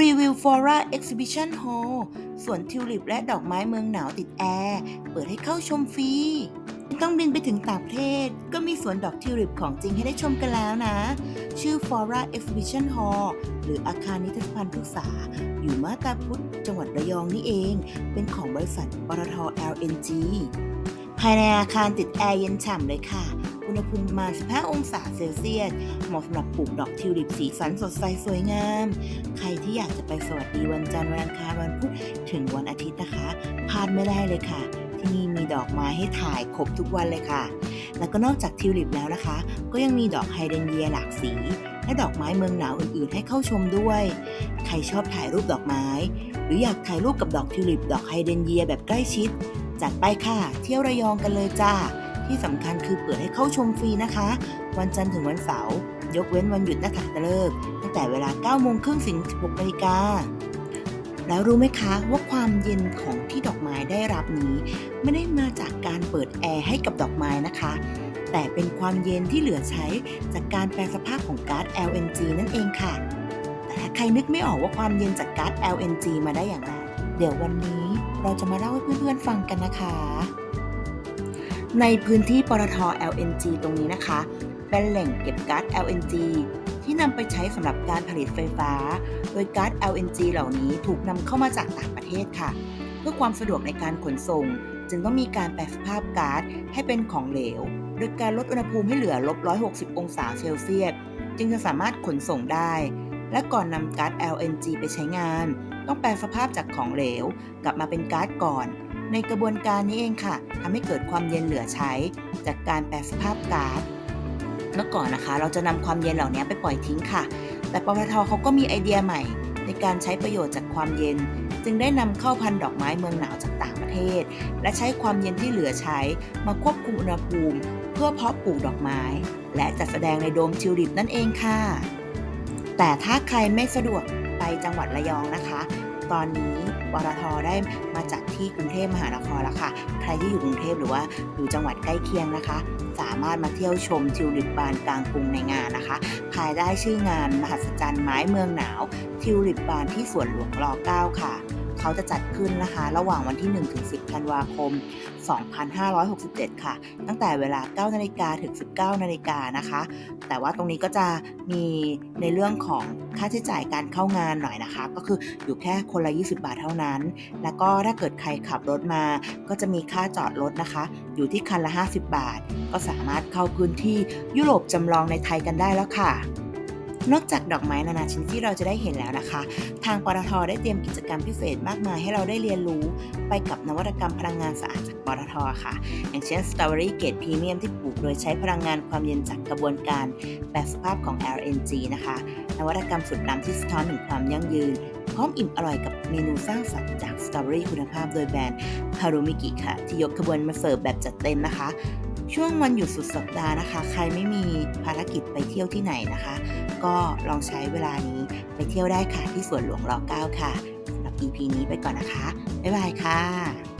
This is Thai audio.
รีวิว Flora Exhibition Hall สวนทิวลิปและดอกไม้เมืองหนาวติดแอร์ เปิดให้เข้าชมฟรีต้องบินไปถึงต่างประเทศ ก็มีสวนดอกทิวลิปของจริงให้ได้ชมกันแล้วนะ ชื่อ Flora Exhibition Hall หรืออาคารนิทรรศพันธ์พฤกษา อยู่มาตาพุทธจังหวัดระยองนี่เอง เป็นของบริษัทปตท LNG ภายในอาคารติดแอร์เย็นฉ่ำเลยค่ะ อุณหภูมิประมาณ 15 องศาเซลเซียส เหมาะสำหรับปลูกดอกทิวลิปสีสันสดใสสวยงาม ใครที่อยากจะไปสวัสดีวันจันทร์วันอังคารวันพุธถึงวันอาทิตย์นะคะพลาดไม่ได้เลยค่ะ ที่นี่มีดอกไม้ให้ถ่ายครบทุกวันเลยค่ะ แล้วก็นอกจากทิวลิปแล้วนะคะ ก็ยังมีดอกไฮเดรนเยียหลากสี และดอกไม้เมืองหนาวอื่นๆ ให้เข้าชมด้วย ใครชอบถ่ายรูปดอกไม้ หรืออยากถ่ายรูปกับดอกทิวลิป ดอกไฮเดรนเยียแบบใกล้ชิดจัดไปค่ะ เที่ยวระยองกันเลยจ้า ที่สำคัญคือเปิดให้เข้าชมฟรีนะคะ วันจันทร์ถึงวันเสาร์ยกเว้นวันหยุดนักขัตฤกษ์ตั้งแต่เวลา 9 โมงครึ่งถึง 16นาฬิกาแล้วรู้ไหมคะว่าความเย็นของที่ดอกไม้ได้รับนี้ ไม่ได้มาจากการเปิดแอร์ให้กับดอกไม้นะคะ แต่เป็นความเย็นที่เหลือใช้จากการแปลสภาพของก๊าซ LNG นั่นเองค่ะ แต่ถ้าใครนึกไม่ออกว่าความเย็นจากก๊าซ LNG มาได้อย่างไร เดี๋ยววันนี้เราจะมาเล่าให้เพื่อนๆฟังกันนะคะ ในพื้นที่ปตท LNG ตรงนี้นะคะ เป็นแหล่งเก็บก๊าซ LNG ที่นำไปใช้สำหรับการผลิตไฟฟ้า โดยก๊าซ LNG เหล่านี้ถูกนำเข้ามาจากต่างประเทศค่ะ เพื่อความสะดวกในการขนส่ง จึงต้องมีการแปลสภาพก๊าซให้เป็นของเหลว โดยการลดอุณหภูมิให้เหลือลบ160 องศาเซลเซียส จึงจะสามารถขนส่งได้ และก่อนนำก๊าซ LNG ไปใช้งาน ต้องแปลสภาพจากของเหลว กลับมาเป็นก๊าซก่อน ในกระบวนการนี้เองค่ะทำให้เกิดความเย็นเหลือใช้ จากการแปลสภาพก๊าซเมื่อก่อนนะคะ เราจะนำความเย็นเหล่านี้ไปปล่อยทิ้งค่ะ แต่ปตทเขาก็มีไอเดียใหม่ ในการใช้ประโยชน์จากความเย็น จึงได้นำเข้าพันธุ์ดอกไม้เมืองหนาวจากต่างประเทศ และใช้ความเย็นที่เหลือใช้ มาควบคุมอุณหภูมิ เพื่อเพาะปลูกดอกไม้ และจัดแสดงในโดมทิวลิปนั่นเองค่ะ แต่ถ้าใครไม่สะดวก จังหวัดระยองนะคะ ตอนนี้วรทได้มาจัดที่กรุงเทพมหานครแล้วค่ะ ใครที่อยู่กรุงเทพหรือว่าอยู่จังหวัดใกล้เคียงนะคะ สามารถมาเที่ยวชมทิวลิปบานกลางกรุงในงานนะคะ ภายได้ชื่องานมหัศจรรย์ไม้เมืองหนาวทิวลิปบานที่สวนหลวงร 9 ค่ะ เขาจะจัดขึ้นนะคะ ระหว่างวันที่1ถึง10ธันวาคม 2567 ค่ะ ตั้งแต่เวลา 9 นาฬิกาถึง 19 นาฬิกานะคะ แต่ว่าตรงนี้ก็จะมีในเรื่องของค่าใช้จ่ายการเข้างานหน่อยนะคะ ก็คืออยู่แค่คนละ 20 บาทเท่านั้น แล้วก็ถ้าเกิดใครขับรถมา ก็จะมีค่าจอดรถนะคะ อยู่ที่คันละ 50 บาท ก็สามารถเข้าพื้นที่ยุโรปจำลองในไทยกันได้แล้วค่ะ นอกจากดอกไม้นานาชนิดที่เราจะได้เห็นแล้วนะคะ ทางปตทได้เตรียมกิจกรรมพิเศษมากมายให้เราได้เรียนรู้ไปกับนวัตกรรมพลังงานสะอาดจากปตทค่ะ อย่างเช่นสตาร์วอรี่เกรดพรีเมียมที่ปลูกโดยใช้พลังงานความเย็นจากกระบวนการแปรสภาพของ LNG นะคะ นวัตกรรมสุดล้ำที่สะท้อนถึงความยั่งยืน พร้อมอิ่มอร่อยกับเมนูสร้างสรรค์จากสตรอเบอรี่คุณภาพโดยแบรนด์ฮารุมิกิค่ะ ที่ยกขบวนมาเสิร์ฟแบบจัดเต็มนะคะ ช่วงวันหยุดสุดสัปดาห์นะคะ ใครไม่มีภารกิจไปเที่ยวที่ไหนนะคะ ก็ลองใช้เวลานี้ไปเที่ยวได้ค่ะที่สวนหลวงรอ9ค่ะสำหรับ EP นี้ไปก่อนนะคะ บ๊ายบายค่ะ